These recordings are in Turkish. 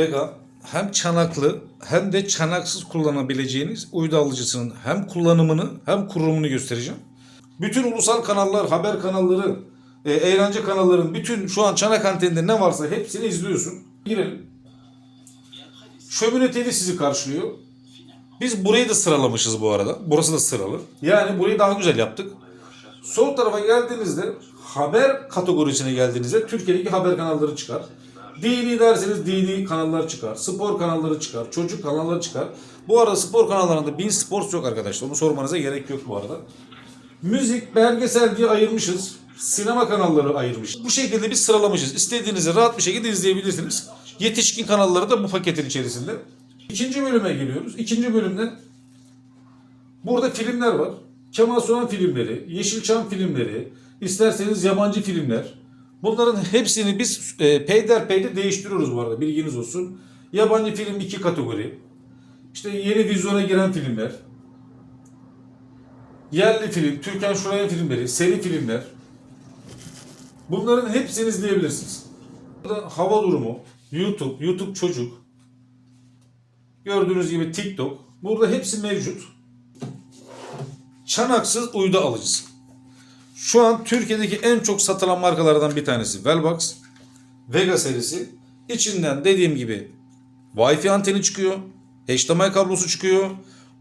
Vega hem çanaklı hem de çanaksız kullanabileceğiniz uydu alıcısının hem kullanımını hem kurulumunu göstereceğim. Bütün ulusal kanallar, haber kanalları, e, eğlence kanalların bütün şu an çanak anteninde ne varsa hepsini izliyorsun. Girelim. Şömine TV sizi karşılıyor. Biz burayı da sıralamışız bu arada. Burası da sıralı. Yani burayı daha güzel yaptık. Sol tarafa geldiğinizde haber kategorisine geldiğinizde Türkiye'deki haber kanalları çıkar. Dini derseniz dini kanallar çıkar. Spor kanalları çıkar. Çocuk kanalları çıkar. Bu arada spor kanallarında Bin Sports yok arkadaşlar. Onu sormanıza gerek yok bu arada. Müzik, belgesel diye ayırmışız. Sinema kanalları ayırmış. Bu şekilde biz sıralamışız. İstediğinizi rahat bir şekilde izleyebilirsiniz. Yetişkin kanalları da bu paketin içerisinde. İkinci bölüme geliyoruz. İkinci bölümde Burada filmler var. Kemal Sunal filmleri, Yeşilçam filmleri, isterseniz yabancı filmler. Bunların hepsini biz e, peyderpeyde değiştiriyoruz bu arada bilginiz olsun. Yabancı film iki kategori. İşte yeni vizyona giren filmler. Yerli film, Türkan Şoray filmleri, seri filmler. Bunların hepsini izleyebilirsiniz. Burada hava durumu, YouTube, YouTube çocuk. Gördüğünüz gibi TikTok. Burada hepsi mevcut çanaksız uydu alıcısı. Şu an Türkiye'deki en çok satılan markalardan bir tanesi Wellbox. Vega serisi. İçinden dediğim gibi Wi-Fi anteni çıkıyor. HDMI kablosu çıkıyor.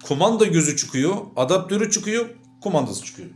Kumanda gözü çıkıyor. Adaptörü çıkıyor. Kumandası çıkıyor.